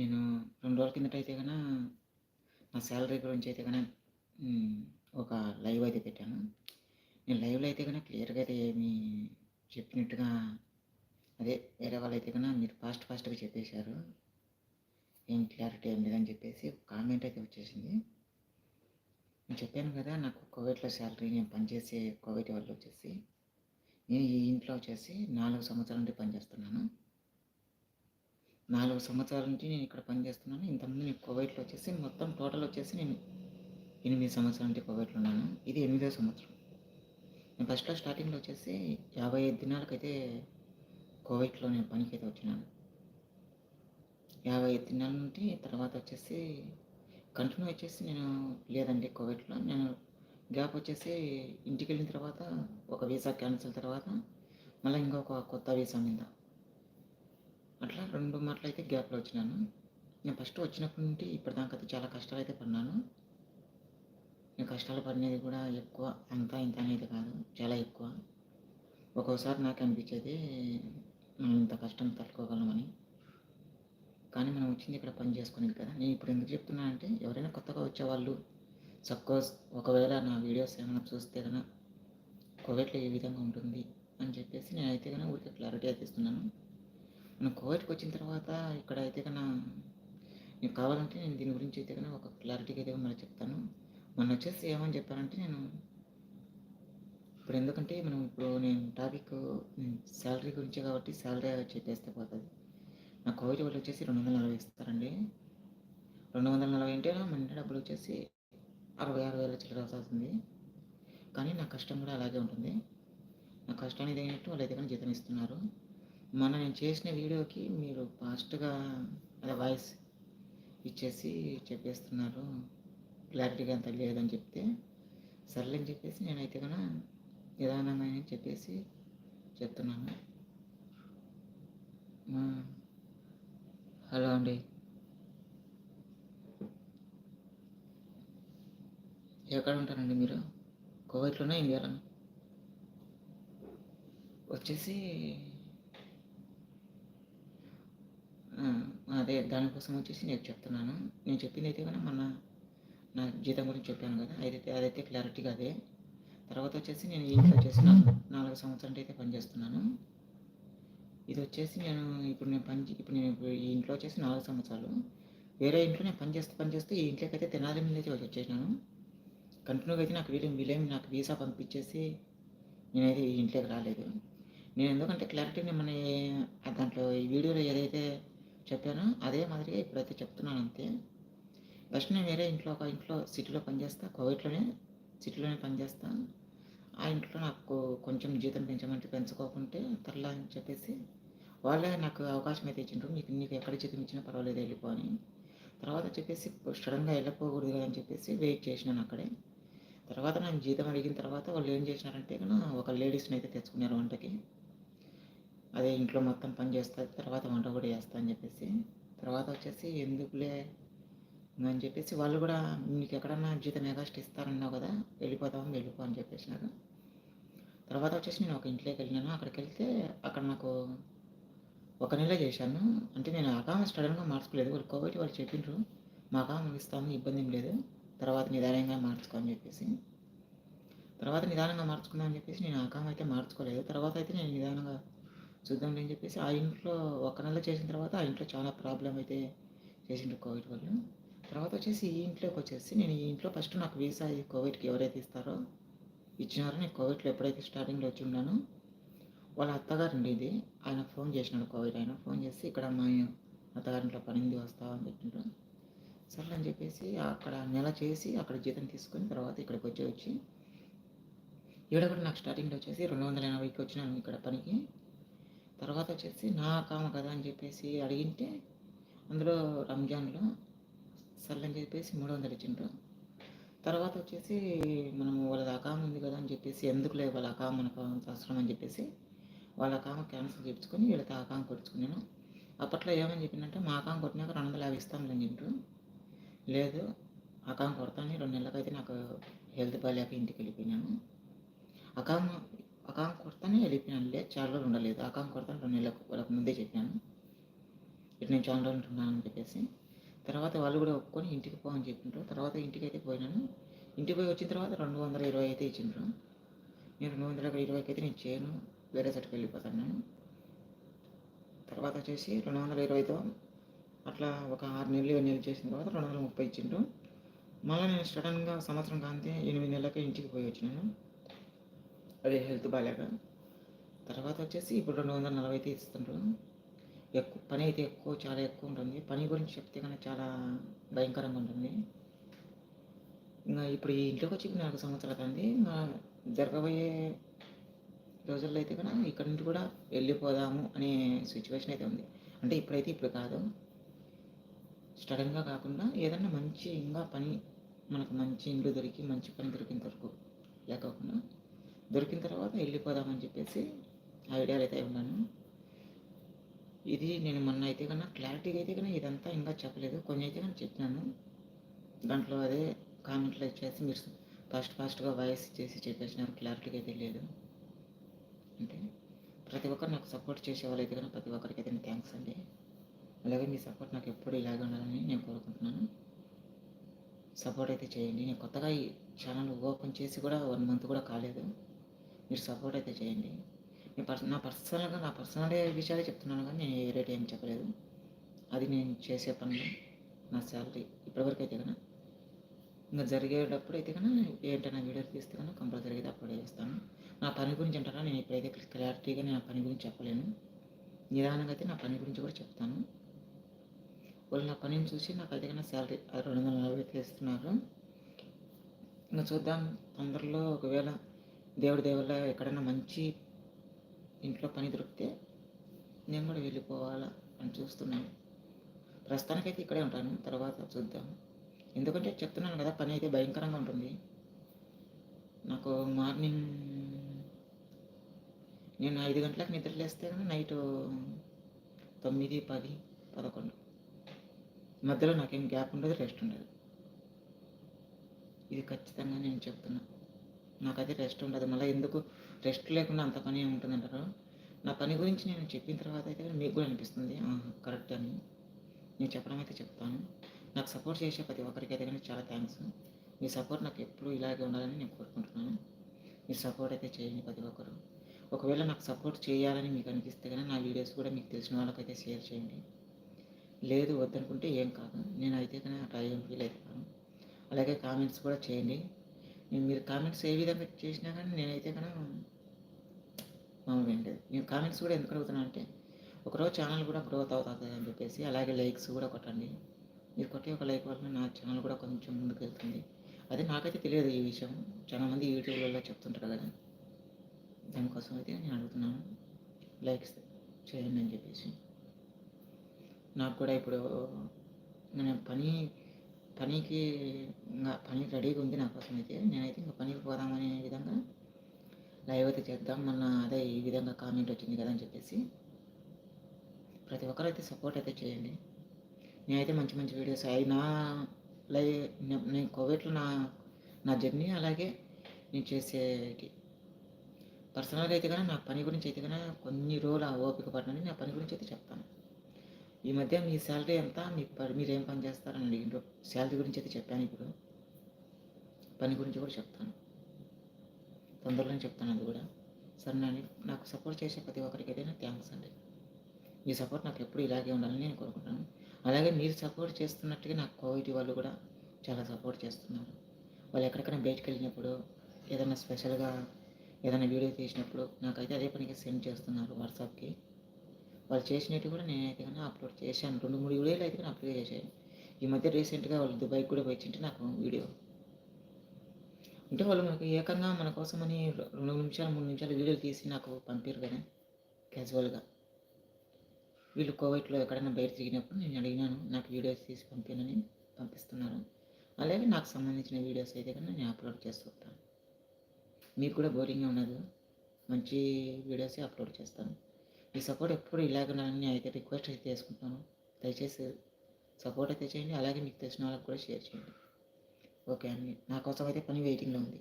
నేను రెండు రోజుల కిందట అయితే కన్నా నా శాలరీ గురించి అయితే కన్నా ఒక లైవ్ అయితే పెట్టాను. నేను లైవ్లో అయితే కన్నా క్లియర్గా అయితే ఏమి చెప్పినట్టుగా అదే వేరే వాళ్ళు అయితే కన్నా మీరు ఫాస్ట్ ఫాస్ట్గా చెప్పేశారు. ఏం క్లారిటీ ఏం లేదని చెప్పేసి కామెంట్ అయితే వచ్చేసింది. నేను చెప్పాను కదా నాకు కోవిడ్లో శాలరీ నేను పనిచేసే కోవిడ్ వాళ్ళు వచ్చేసి నేను ఈ ఇంట్లో వచ్చేసి నాలుగు సంవత్సరాల నుండి పనిచేస్తున్నాను. నాలుగు సంవత్సరాల నుంచి నేను ఇక్కడ పనిచేస్తున్నాను ఇంతకుముందు నేను కోవిడ్లో వచ్చేసి మొత్తం టోటల్ వచ్చేసి నేను ఎనిమిది సంవత్సరాల నుంచి కోవిడ్లో ఉన్నాను. ఇది ఎనిమిదో సంవత్సరం. నేను ఫస్ట్లో స్టార్టింగ్లో వచ్చేసి యాభై ఐదు దినాలకైతే కోవిడ్లో నేను పనికి అయితే వచ్చినాను. యాభై ఐదు దినాల నుండి తర్వాత వచ్చేసి కంటిన్యూ వచ్చేసి నేను లేదండి కోవిడ్లో. నేను గ్యాప్ వచ్చేసి ఇంటికి వెళ్ళిన తర్వాత ఒక వీసా క్యాన్సిల్ తర్వాత మళ్ళీ ఇంకొక కొత్త వీసా మీద. అట్లా రెండు మాటలు అయితే గ్యాప్లో వచ్చినాను. నేను ఫస్ట్ వచ్చినప్పటి నుండి ఇప్పటిదాకా అయితే చాలా కష్టాలు అయితే పడినాను. నేను కష్టాలు పడినది కూడా ఎక్కువ అంతా ఇంత అనేది కాదు చాలా ఎక్కువ. ఒక్కోసారి నాకు అనిపించేది మనం ఇంత కష్టం తట్టుకోగలమని. కానీ మనం వచ్చింది ఇక్కడ పని చేసుకునేది కదా. నేను ఇప్పుడు ఎందుకు చెప్తున్నానంటే ఎవరైనా కొత్తగా వచ్చేవాళ్ళు సపోజ్ ఒకవేళ నా వీడియోస్ ఏమైనా చూస్తే కనుక కోవిడ్లో ఏ విధంగా ఉంటుంది అని చెప్పేసి నేనైతే కనుక ఊరికే క్లారిటీ అయితే ఇస్తున్నాను. మనం కోవిడ్కి వచ్చిన తర్వాత ఇక్కడ అయితే కన్నా నీకు కావాలంటే నేను దీని గురించి అయితే కన్నా ఒక క్లారిటీగా అయితే మళ్ళీ చెప్తాను. మొన్న వచ్చేసి ఏమని చెప్పానంటే నేను ఇప్పుడు ఎందుకంటే మనం ఇప్పుడు నేను టాపిక్ శాలరీ గురించి కాబట్టి శాలరీ చెప్పేస్తే పోతుంది. నా కోవిడ్ వాళ్ళు వచ్చేసి రెండు వందల నలభై ఇస్తారండి. రెండు వందల నలభై అంటే మన డబ్బులు వచ్చేసి అరవై ఆరు వేల చిల్లర అవుతుంది. కానీ నా కష్టం కూడా అలాగే ఉంటుంది. నా కష్టాన్ని తగినట్టు వాళ్ళు అయితే కానీ జీతం ఇస్తున్నారు. మొన్న నేను చేసిన వీడియోకి మీరు ఫాస్ట్గా అదే వాయిస్ ఇచ్చేసి చెప్పేస్తున్నారు. క్లారిటీగా అంత లేదని చెప్తే సర్లేని చెప్పేసి నేనైతే కన్నా నిదానంగా చెప్పేసి చెప్తున్నాను. హలో అండి. ఎక్కడ ఉంటారండి మీరు? కోవిడ్లోనే ఇండియాలో వచ్చేసి అదే దానికోసం వచ్చేసి నేను చెప్తున్నాను. నేను చెప్పింది అయితే కానీ మొన్న నా జీతం గురించి చెప్పాను కదా. అదైతే అదైతే క్లారిటీగా అదే. తర్వాత వచ్చేసి నేను ఇంట్లో వచ్చేసి నాలుగు సంవత్సరాలు అయితే పనిచేస్తున్నాను ఇది వచ్చేసి నేను ఇప్పుడు నేను పని ఇప్పుడు నేను ఈ ఇంట్లో వచ్చేసి నాలుగు సంవత్సరాలు. వేరే ఇంట్లో నేను పని చేస్తే పని ఈ ఇంట్లోకి అయితే తెనాలి మీద అయితే వచ్చేసినాను. కంటిన్యూగా అయితే నాకు వీలేం వీలేం నాకు వీసా పంపించేసి నేనైతే ఈ ఇంట్లోకి రాలేదు. నేను ఎందుకంటే క్లారిటీ మన దాంట్లో ఈ వీడియోలో ఏదైతే చెప్పాను. అదే మాదిరిగా ఇప్పుడైతే చెప్తున్నాను అంతే. ఫస్ట్ నేను వేరే ఇంట్లో ఒక ఇంట్లో సిటీలో పనిచేస్తా. కోవిడ్లోనే సిటీలోనే పనిచేస్తా. ఆ ఇంట్లో నాకు కొంచెం జీతం పెంచమంటే పెంచుకోకుంటే తర్లా అని చెప్పేసి వాళ్ళే నాకు అవకాశం అయితే ఇచ్చిండ్రు. మీకు నీకు ఎక్కడ జీతం ఇచ్చినా పర్వాలేదు వెళ్ళిపో అని. తర్వాత చెప్పేసి సడన్గా వెళ్ళిపోకూడదు కదా అని చెప్పేసి వెయిట్ చేసినాను అక్కడే. తర్వాత నేను జీతం అడిగిన తర్వాత వాళ్ళు ఏం చేసినారంటే ఒక లేడీస్ని అయితే తెచ్చుకున్నారు వంటకి. అదే ఇంట్లో మొత్తం పని చేస్తా తర్వాత వంట కూడా చేస్తా అని చెప్పేసి. తర్వాత వచ్చేసి ఎందుకులే అని చెప్పేసి వాళ్ళు కూడా మీకు ఎక్కడన్నా జీతం ఎగాస్ట్ ఇస్తారన్నావు కదా వెళ్ళిపోతామని వెళ్ళిపో అని చెప్పేసినారు. తర్వాత వచ్చేసి నేను ఒక ఇంట్లోకి వెళ్ళినాను. అక్కడికి వెళ్తే అక్కడ నాకు ఒక నెల చేశాను. అంటే నేను అకామ సడన్గా మార్చుకోలేదు. వాళ్ళు కోవిడ్ వాళ్ళు చెప్పిండ్రు మా అకామ ఇస్తాము ఇబ్బంది ఏం లేదు. తర్వాత నిదానంగా మార్చుకో అని చెప్పేసి. తర్వాత నిదానంగా మార్చుకుందామని చెప్పేసి నేను అకామ అయితే మార్చుకోలేదు. తర్వాత అయితే నేను నిదానంగా చూద్దాం అని చెప్పేసి ఆ ఇంట్లో ఒక నెల చేసిన తర్వాత ఆ ఇంట్లో చాలా ప్రాబ్లం అయితే చేసిండ్రు కోవిడ్ వాళ్ళు. తర్వాత వచ్చేసి ఈ ఇంట్లోకి వచ్చేసి నేను ఈ ఇంట్లో ఫస్ట్ నాకు వీసా ఈ కోవిడ్కి ఎవరైతే ఇస్తారో ఇచ్చినారో నేను కోవిడ్లో ఎప్పుడైతే స్టార్టింగ్లో వచ్చి ఉన్నానో వాళ్ళ అత్తగారు ఇది. ఆయన ఫోన్ చేసినాడు కోవిడ్ ఆయన ఫోన్ చేసి ఇక్కడ మా అత్తగారింట్లో పనింది వస్తావు అని పెట్టిండ్రు. సరే అని చెప్పేసి అక్కడ నెల చేసి అక్కడ జీతం తీసుకొని తర్వాత ఇక్కడికి వచ్చి వచ్చి ఈడ కూడా నాకు స్టార్టింగ్లో వచ్చేసి రెండు వందల ఎనభైకి వచ్చినాను ఇక్కడ పనికి. తర్వాత వచ్చేసి నా కామ కదా అని చెప్పేసి అడిగింటే అందులో రంజాన్లో సర్లని చెప్పేసి మూడు వందలు ఇచ్చిండ్రు. తర్వాత వచ్చేసి మనం వాళ్ళది అకామ ఉంది కదా అని చెప్పేసి ఎందుకు లేదు వాళ్ళ అకామ మనకు అవసరం అని చెప్పేసి వాళ్ళ అకామ క్యాన్సిల్ చేయించుకొని వీళ్ళతో అకామ కొట్టుకున్నాను అప్పట్లో ఏమని చెప్పిందంటే మా అకామ కొట్టినాక రెండు వందల యాభై అని చెప్పారు లేదు అకామ కొడతాను రెండు నెలలకైతే నాకు హెల్త్ బాగాలేక ఇంటికి వెళ్ళిపోయినాను. అకామ అకాం కొడతానే వెళ్ళిపోయినాను లేదు చాలా రోజులు ఉండలేదు. అకాం కొడతాను రెండు నెలలకు వాళ్ళకు ముందే చెప్పాను. ఇటు నేను చాలా రోజులు ఉంటున్నాను అని చెప్పేసి. తర్వాత వాళ్ళు కూడా ఒప్పుకొని ఇంటికి పో అని చెప్పిండ్రు తర్వాత ఇంటికి అయితే పోయినాను. ఇంటికి పోయి వచ్చిన తర్వాత రెండు వందల ఇరవై అయితే ఇచ్చిండ్రు. నేను రెండు వందల ఇరవైకి అయితే నేను చేయను. వేరే సైడ్కి వెళ్ళిపోతాను. తర్వాత వచ్చేసి రెండు వందల ఇరవైతో అట్లా ఒక ఆరు నెలలు ఏడు నెలలు చేసిన తర్వాత రెండు వందల ముప్పై ఇచ్చిండ్రు. మళ్ళీ నేను సడన్గా సంవత్సరం కాంతే ఎనిమిది నెలలకే ఇంటికి పోయి వచ్చినాను. అదే హెల్త్ బాగాలేక. తర్వాత వచ్చేసి ఇప్పుడు రెండు వందల నలభై అయితే ఇస్తుండ్రు. ఎక్కువ పని అయితే ఎక్కువ చాలా ఎక్కువ ఉంటుంది. పని గురించి చెప్తే కన్నా చాలా భయంకరంగా ఉంటుంది. ఇంకా ఇప్పుడు ఈ ఇంట్లోకి వచ్చి నాలుగు సంవత్సరాలు అంది ఇంకా జరగబోయే రోజుల్లో అయితే కనుక ఇక్కడ నుంచి కూడా వెళ్ళిపోదాము అనే సిచ్యువేషన్ అయితే ఉంది. అంటే ఇప్పుడైతే ఇప్పుడు కాదు. సడన్గా కాకుండా ఏదన్నా మంచి ఇంకా పని మనకు మంచి ఇండ్లు దొరికి మంచి పని దొరికిన వరకు. లేకోకుండా దొరికిన తర్వాత వెళ్ళిపోదామని చెప్పేసి ఐడియాలు అయితే ఉన్నాను. ఇది నేను మొన్న అయితే కన్నా క్లారిటీగా అయితే కన్నా ఇదంతా ఇంకా చెప్పలేదు. కొన్ని అయితే కానీ చెప్పినాను. దాంట్లో అదే కామెంట్లు ఇచ్చేసి మీరు ఫాస్ట్ ఫాస్ట్గా వాయిస్ చేసి చెప్పేసినారు. క్లారిటీగా అయితే లేదు. అంటే ప్రతి ఒక్కరు నాకు సపోర్ట్ చేసే వాళ్ళు అయితే కన్నా ప్రతి ఒక్కరికి అయితే థ్యాంక్స్ అండి. అలాగే మీ సపోర్ట్ నాకు ఎప్పుడు ఇలాగే ఉండాలని నేను కోరుకుంటున్నాను. సపోర్ట్ అయితే చేయండి. నేను కొత్తగా ఈ ఛానల్ ఓపెన్ చేసి కూడా వన్ మంత్ కూడా కాలేదు. మీరు సపోర్ట్ అయితే చేయండి. నేను పర్స నా పర్సనల్గా నా పర్సనల్ విషయాలే చెప్తున్నాను కానీ నేను ఏ రేట్ ఏం చెప్పలేదు. అది నేను చేసే పనులు నా శాలరీ ఇప్పటివరకు అయితే కన్నా ఇంకా జరిగేటప్పుడు అయితే కన్నా ఏంటన్నా వీడియో తీస్తే కన్నా కంపల్సరీ అయితే అప్లోడ్ చేస్తాను. నా పని గురించి అంటారా? నేను ఇప్పుడైతే క్లారిటీగా నేను పని గురించి చెప్పలేను. నిదానంగా అయితే నా పని గురించి కూడా చెప్తాను. వాళ్ళు నా పనిని చూసి నాకు అయితే కన్నా శాలరీ రెండు వందల నలభై అయితే ఇస్తున్నారు. ఇంకా చూద్దాం. తొందరలో ఒకవేళ దేవుడి దేవుళ్ళ ఎక్కడైనా మంచి ఇంట్లో పని దొరికితే నేను కూడా వెళ్ళిపోవాలా అని చూస్తున్నాను. ప్రస్తుతానికైతే ఇక్కడే ఉంటాను. తర్వాత చూద్దాం. ఎందుకంటే చెప్తున్నాను కదా పని అయితే భయంకరంగా ఉంటుంది. నాకు మార్నింగ్ నేను ఐదు గంటలకు నిద్ర లేస్తే కానీ నైట్ తొమ్మిది పది పదకొండు. మధ్యలో నాకేం గ్యాప్ ఉండదు రెస్ట్ ఉండదు. ఇది ఖచ్చితంగా నేను చెప్తున్నా. నాకైతే రెస్ట్ ఉండదు. మళ్ళీ ఎందుకు? రెస్ట్ లేకుండా అంత పని ఉంటుందంటారు నా పని గురించి నేను చెప్పిన తర్వాత అయితే మీకు కూడా అనిపిస్తుంది. కరెక్ట్ అని. నేను చెప్పడం అయితే చెప్తాను. నాకు సపోర్ట్ చేసే ప్రతి ఒక్కరికి అయితే కానీ చాలా థ్యాంక్స్ మీ సపోర్ట్ నాకు ఎప్పుడు ఇలాగే ఉండాలని నేను కోరుకుంటున్నాను. మీరు సపోర్ట్ అయితే చేయండి ప్రతి ఒక్కరు. ఒకవేళ నాకు సపోర్ట్ చేయాలని మీకు అనిపిస్తే కానీ నా వీడియోస్ కూడా మీకు తెలిసిన వాళ్ళకైతే షేర్ చేయండి. లేదు వద్దనుకుంటే ఏం కాదు. నేను అయితే కానీ అట్లా ఫీల్ అవుతాను అలాగే కామెంట్స్ కూడా చేయండి. మీరు కామెంట్స్ ఏ విధంగా చేసినా కానీ నేనైతే కనుక మామూలు లేదు నేను కామెంట్స్ కూడా ఎందుకు అడుగుతున్నా అంటే ఒకరోజు ఛానల్ కూడా గ్రోత్ అవుతుంది అని చెప్పేసి అలాగే లైక్స్ కూడా కొట్టండి. మీరు కొట్టే ఒక లైక్ వల్ల నా ఛానల్ కూడా కొంచెం ముందుకు వెళ్తుంది. అదే నాకైతే తెలియదు ఈ విషయం. చాలామంది యూట్యూబ్లలో చెప్తుంటారు కదా. దానికోసం అయితే నేను అడుగుతున్నాను. లైక్స్ చేయండి అని చెప్పేసి. నాకు కూడా ఇప్పుడు నేను పని పనికి ఇంకా పని రెడీగా ఉంది నా కోసం అయితే నేనైతే ఇంకా పనికి పోదామనే విధంగా లైవ్ అయితే చేద్దాం మళ్ళీ అదే ఈ విధంగా కామెంట్ వచ్చింది కదా అని చెప్పేసి. ప్రతి ఒక్కరైతే సపోర్ట్ అయితే చేయండి. నేనైతే మంచి మంచి వీడియోస్ అయినా లైవ్ నేను కోవిడ్లో నా నా జర్నీ అలాగే నేను చేసేటి. పర్సనల్గా అయితే కానీ నా పని గురించి అయితే కానీ కొన్ని రోజులు ఆ ఓపిక పడినని నా పని గురించి అయితే చెప్తాను. ఈ మధ్య మీ శాలరీ ఎంత? మీ మీరు ఏం పని చేస్తారని అడిగిండ్రు. శాలరీ గురించి అయితే చెప్పాను ఇప్పుడు. పని గురించి కూడా చెప్తాను. తొందరలోనే చెప్తాను అది కూడా. సరే నేను నాకు సపోర్ట్ చేసే ప్రతి ఒక్కరికి అయితే థ్యాంక్స్ అండి. మీ సపోర్ట్ నాకు ఎప్పుడు ఇలాగే ఉండాలని నేను కోరుకుంటాను అలాగే మీరు సపోర్ట్ చేస్తున్నట్టుగా నాకు కోవిడ్ వాళ్ళు కూడా చాలా సపోర్ట్ చేస్తున్నారు. వాళ్ళు ఎక్కడికైనా బయటకు వెళ్ళినప్పుడు ఏదైనా స్పెషల్గా ఏదైనా వీడియో తీసినప్పుడు నాకైతే అదే పనికి సెండ్ చేస్తున్నారు వాట్సాప్కి. వాళ్ళు చేసినట్టు కూడా నేనైతే కానీ అప్లోడ్ చేశాను. రెండు మూడు వీడియోలు అయితే కానీ అప్లోడ్ చేశాను. ఈ మధ్య రీసెంట్గా వాళ్ళు దుబాయ్కి కూడా వచ్చింటే నాకు వీడియో. అంటే వాళ్ళు మనకు ఏకంగా మన కోసమని రెండు నిమిషాలు మూడు నిమిషాలు వీడియోలు తీసి నాకు పంపారు కదా క్యాజువల్గా వీళ్ళు కోవిడ్లో ఎక్కడైనా బయట తిరిగినప్పుడు నేను అడిగినాను నాకు వీడియోస్ తీసి పంపానని పంపిస్తున్నారు. అలాగే నాకు సంబంధించిన వీడియోస్ అయితే కన్నా నేను అప్లోడ్ చేస్తుంటాను మీకు కూడా బోరింగ్గా ఉండదు. మంచి వీడియోసే అప్లోడ్ చేస్తాను. మీ సపోర్ట్ ఎప్పుడు ఇలాగ నేను అయితే రిక్వెస్ట్ అయితే చేసుకుంటాను. దయచేసి సపోర్ట్ అయితే చేయండి. అలాగే మీకు తెలిసిన వాళ్ళకి కూడా షేర్ చేయండి. ఓకే అండి. నా కోసం అయితే పని వెయిటింగ్లో ఉంది.